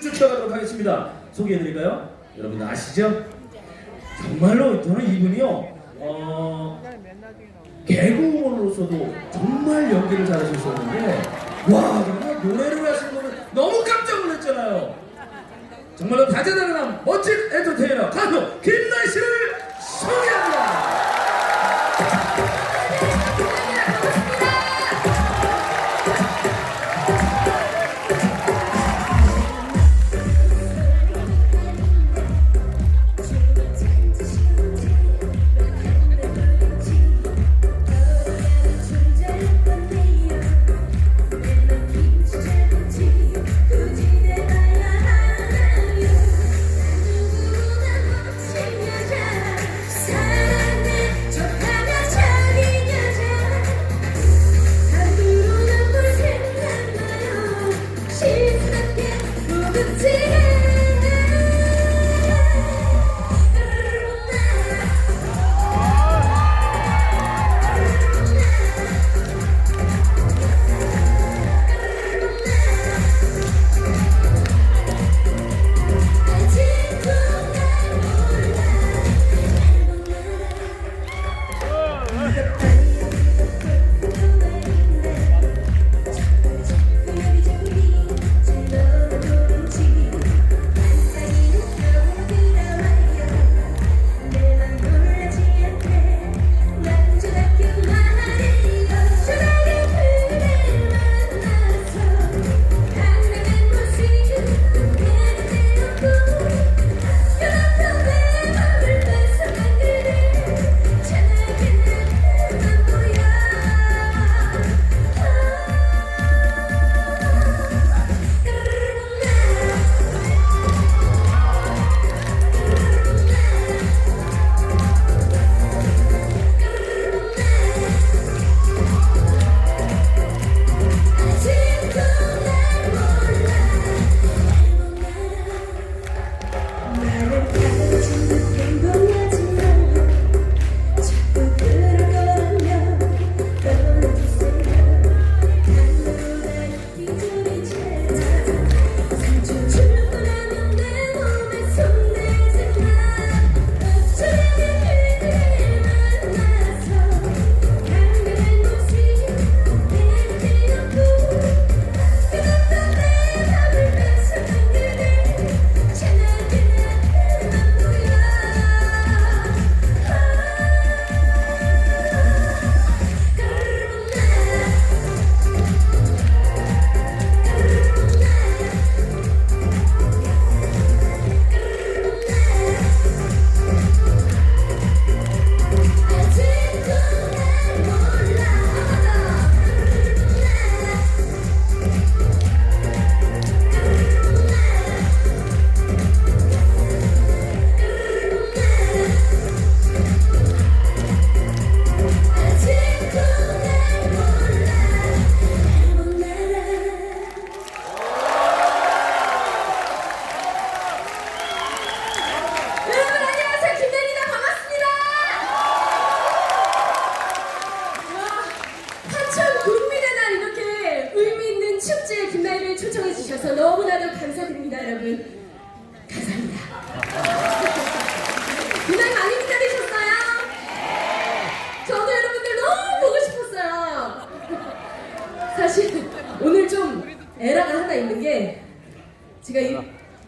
쫓아가도록 하겠습니다. 소개해드릴까요? 여러분 아시죠? 정말로 저는 이분이요. 어, 개그우먼으로서도 정말 연기를 잘하셨었는데 와 정말 노래를 하시는 거는 너무 깜짝 놀랐잖아요. 정말로 다재다능한 멋진 엔터테이너 가수 김나희 씨를 소개합니다.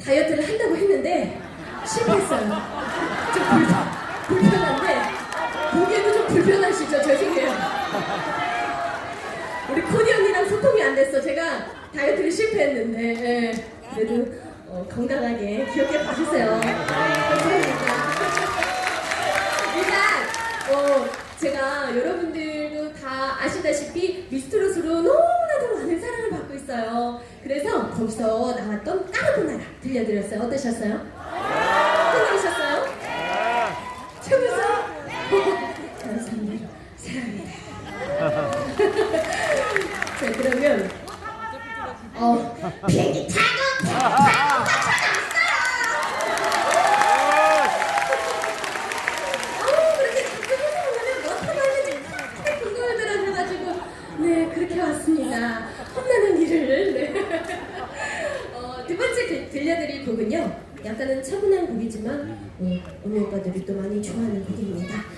다이어트를 한다고 했는데 실패했어요. 좀 불편, 불편한데 보기에도 좀 불편하시죠? 죄송해요. 우리 코디 언니랑 소통이 안 됐어. 제가 다이어트를 실패했는데 예. 그래도 어, 건강하게 귀엽게 봐주세요. 감사합니다. 일단 어, 제가 여러분들도 다 아시다시피 미스트롯으로 너무나도 많은 사랑을 받고 있어요. 그래서 거기서 나왔던 까르보나라 들려드렸어요. 어떠셨어요? 끝내셨어요? 최고였어요? 감사합니다. 사랑합니다. 자 그러면 어 비행기 타 네, 오늘 오빠들이 또 많이 좋아하는 곡입니다.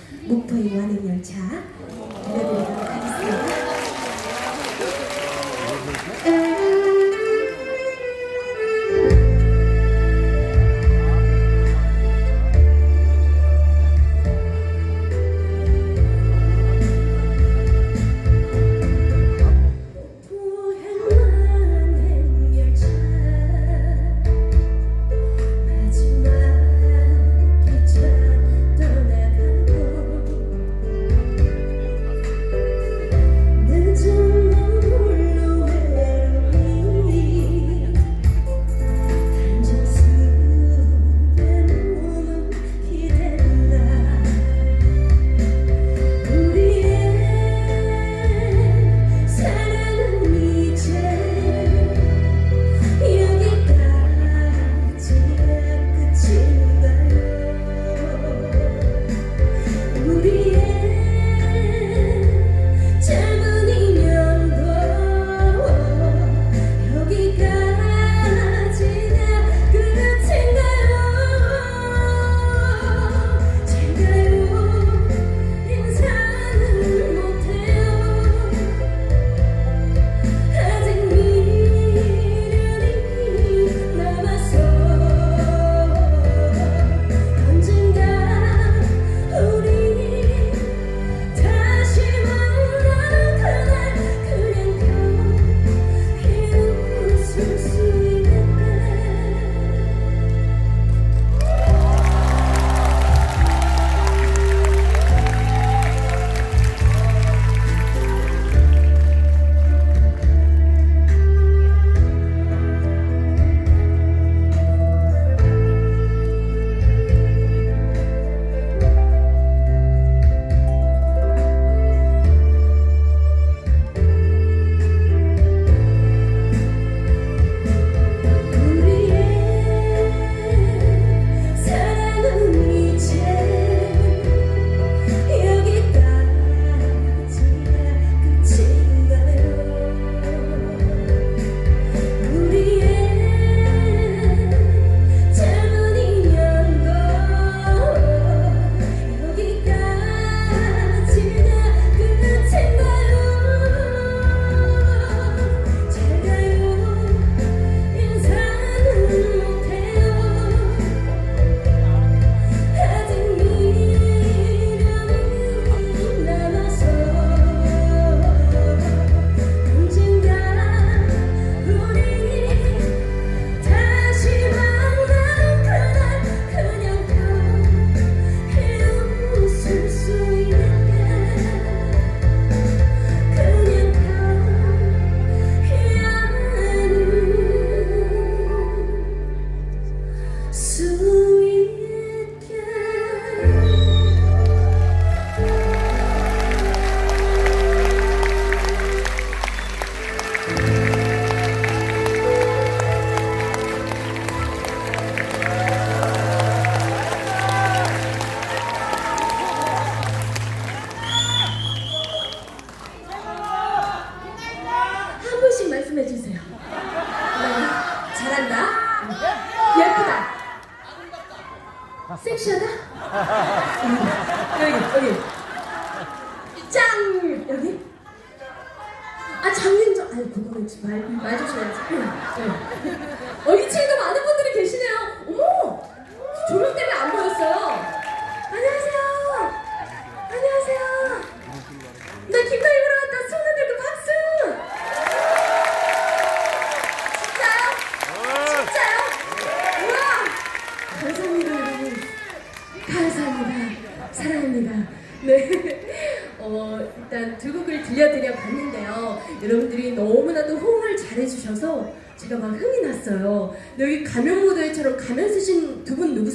궁금했지 말, 음, 말 조심해야지. 음. 네. 어, 유치에도 많은 분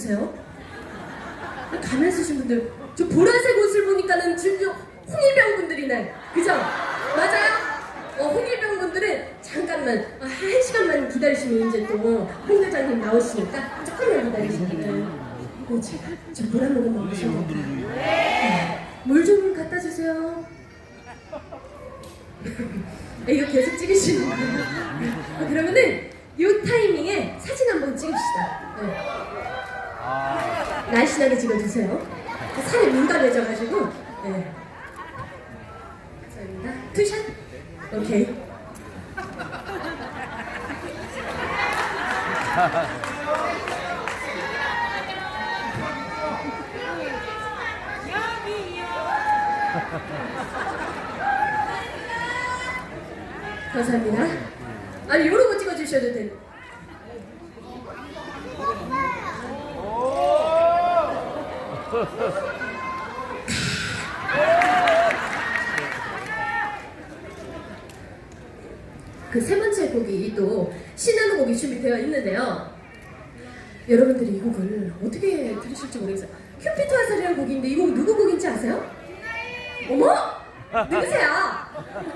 계세요? 가면 쓰신 분들 저 보라색 옷을 보니까는 진짜 홍일병분들이네 그죠? 맞아요? 어, 홍일병분들은 잠깐만 아, 한 시간만 기다리시면 이제 또홍 뭐 대장님 나오시니까 조금만 기다리시면 어, 제가 저물한 모금 먹으셔도 물좀 갖다 주세요 아, 이거 계속 찍으시는 거예요 아, 그러면은 이 타이밍에 사진 한번 찍읍시다 네. 날씬하게 찍어주세요. 살이 민감해져가지고. 네. 감사합니다. 투샷. 오케이. 감사합니다. 아니 거 찍어주셔도 돼. 그 세 번째 곡이 또 신나는 곡이 준비되어 있는데요. 여러분들이 이 곡을 어떻게 들으실지 모르겠어요. 큐피트 화살이라는 곡인데 이 곡 누구 곡인지 아세요? 어머! 누구세요?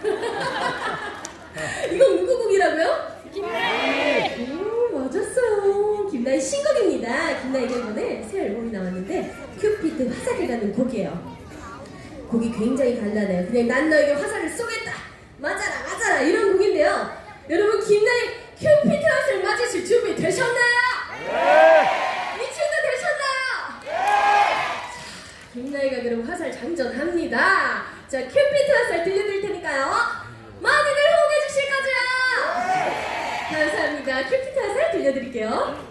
이거 누구 곡이라고요? 김나희! 오, 맞았어요. 김나희 신곡입니다. 김나희가 이번에 큐피트 화살이라는 곡이에요. 곡이 굉장히 간단해요. 그냥 난 너에게 화살을 쏘겠다. 맞아라, 맞아라. 이런 곡인데요. 여러분, 김나희 큐피트 화살 맞으실 준비 되셨나요? 미친도 되셨나요? 김나희가 그럼 화살 장전합니다. 자, 큐피트 화살 들려드릴 테니까요. 많이들 호응해 주실 거죠? 감사합니다. 큐피트 화살 들려드릴게요.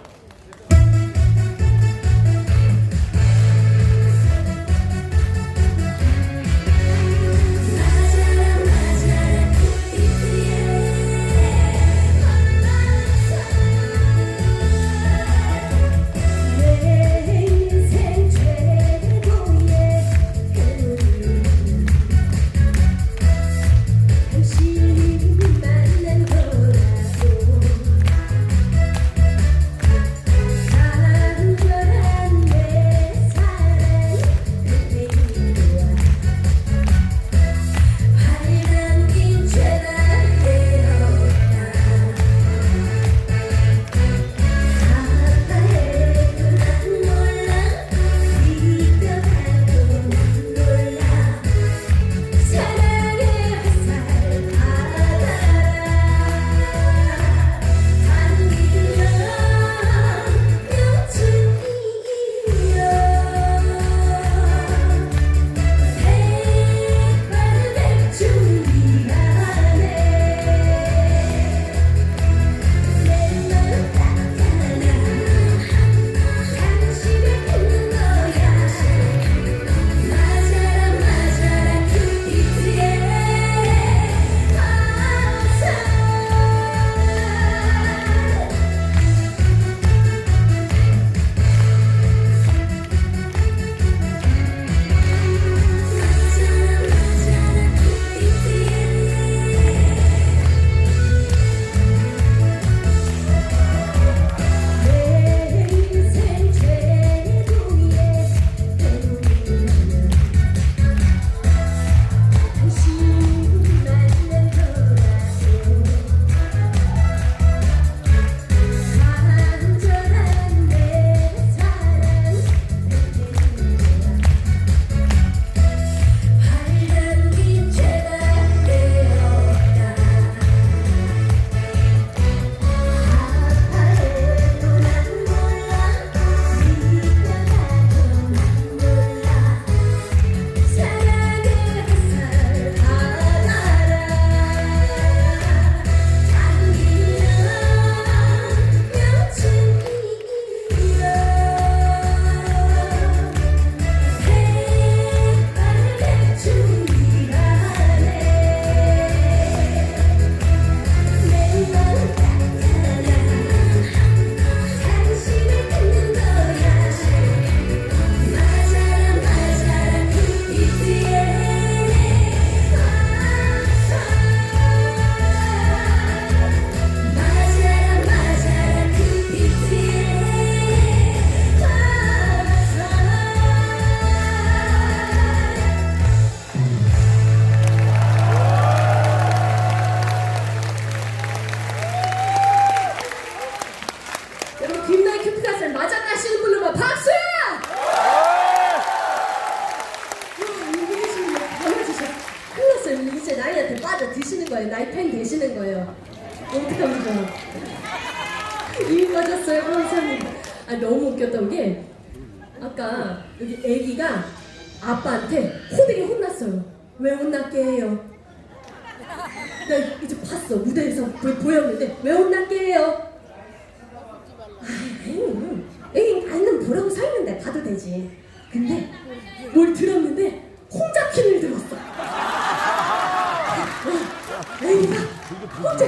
혼자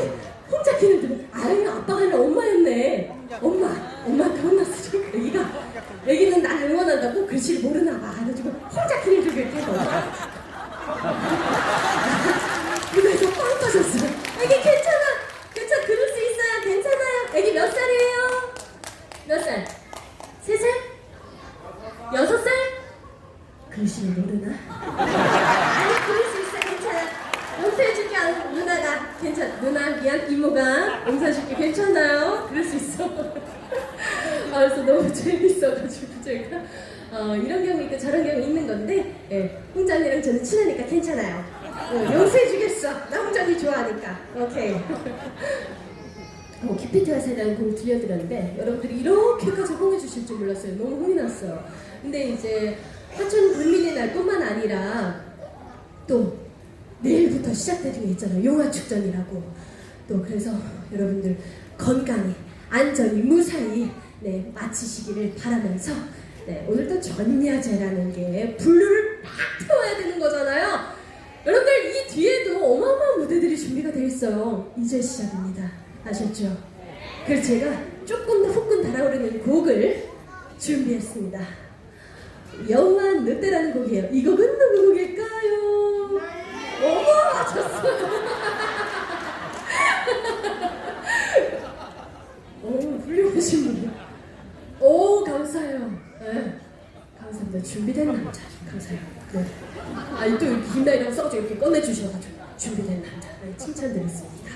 혼자키를 들어. 아유 아빠가 아니라 엄마였네. 엄마 엄마한테 혼났어. 지금 애기가 애기는 날 응원한다고 글씨를 모르나 봐. 그래가지고 홍자키를 들고 이렇게 해서 빵 터졌어. 애기 괜찮아. 괜찮아. 그럴 수 있어요. 괜찮아요. 애기 몇 살이에요? 몇 살? 세 살? 여섯 살? 글씨를 모르나? 아니 그럴 수 있어 괜찮아 용서해줄게 안- 누나가 괜찮아 누나 미안 이모가 용서해줄게 괜찮아요 그럴 수 있어 아, 그래서 너무 재밌어가지고 제가 어, 이런 경우 있고 저런 경우 있는 건데 예, 홍장이랑 저는 친하니까 괜찮아요 어, 용서해주겠어 나 홍장이 좋아하니까 오케이 뭐 기피트와 세라는 곡을 들려드렸는데 여러분들이 이렇게까지 홍해주실 줄 몰랐어요. 너무 흥이 났어요. 근데 이제 하천 불민의 날뿐만 아니라 또 내일부터 시작되는 게 있잖아요. 용화축전이라고. 또 그래서 여러분들 건강히 안전히 무사히 네, 마치시기를 바라면서 네, 오늘도 전야제라는 게 분류를 막 태워야 되는 거잖아요. 여러분들 이 뒤에도 어마어마한 무대들이 준비가 되어 있어요. 이제 시작입니다. 아셨죠? 그래서 제가 조금 더 후끈 달아오르는 곡을 준비했습니다. 영화 늑대라는 곡이에요. 이 곡은 누구 곡일까요? 어머 맞췄어요. 오 훌륭하신 분이요. 오 감사해요. 네. 감사합니다. 준비된 남자. 감사해요. 네. 아니 또 이렇게 김나이랑 써가지고 이렇게 꺼내주셔가지고 준비된 남자. 네, 칭찬드렸습니다.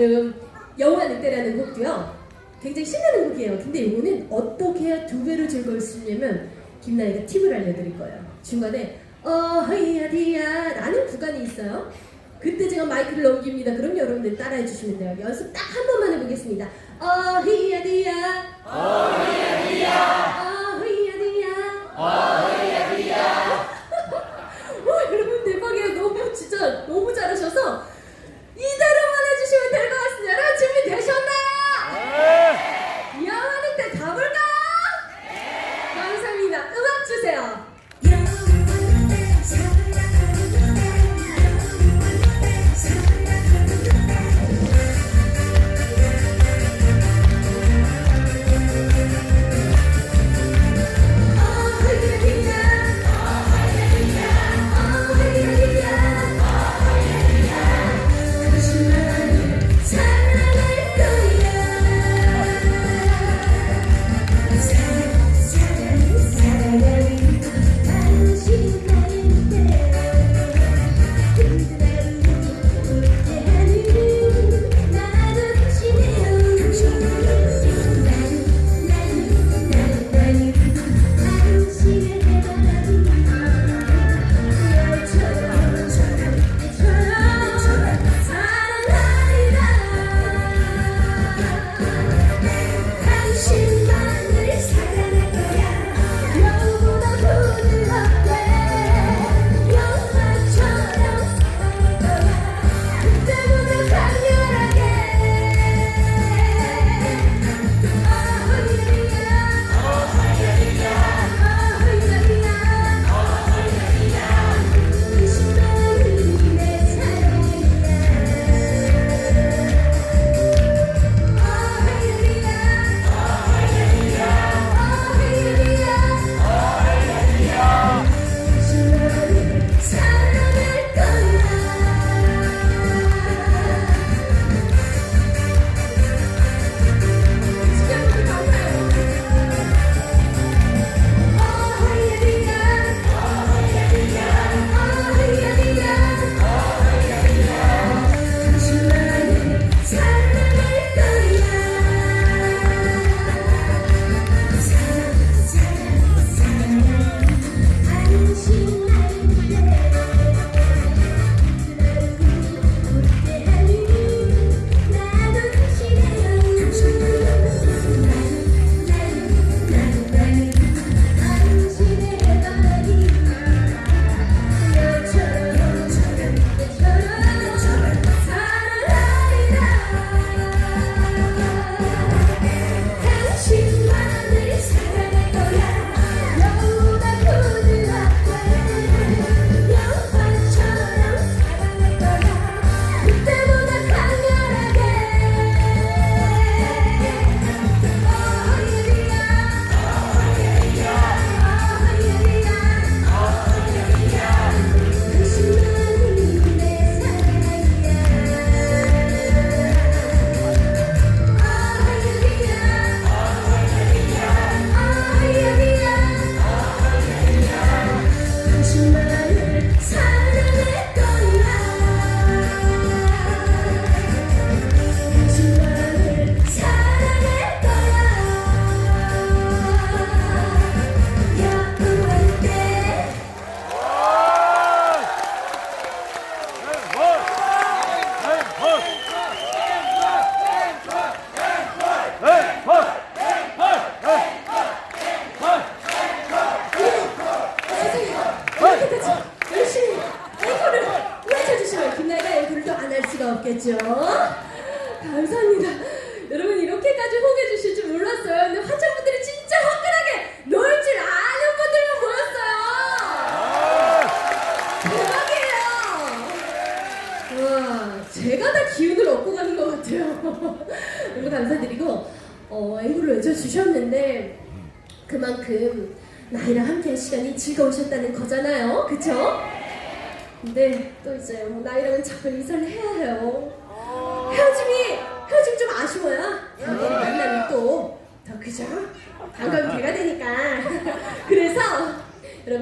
음, 영화 늑대라는 곡도요. 굉장히 신나는 곡이에요. 근데 이거는 어떻게 해야 두 배로 즐거울 수 있냐면 김나이가 팁을 알려드릴 거예요. 중간에 어허이야디야 라는 구간이 있어요. 그때 제가 마이크를 넘깁니다. 그럼 여러분들 따라해 주시면 돼요. 연습 딱 한 번만 해보겠습니다. 어히야디야 어히야디야 어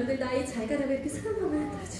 남들 나이 잘 가라고 이렇게 사랑하면 안 되죠.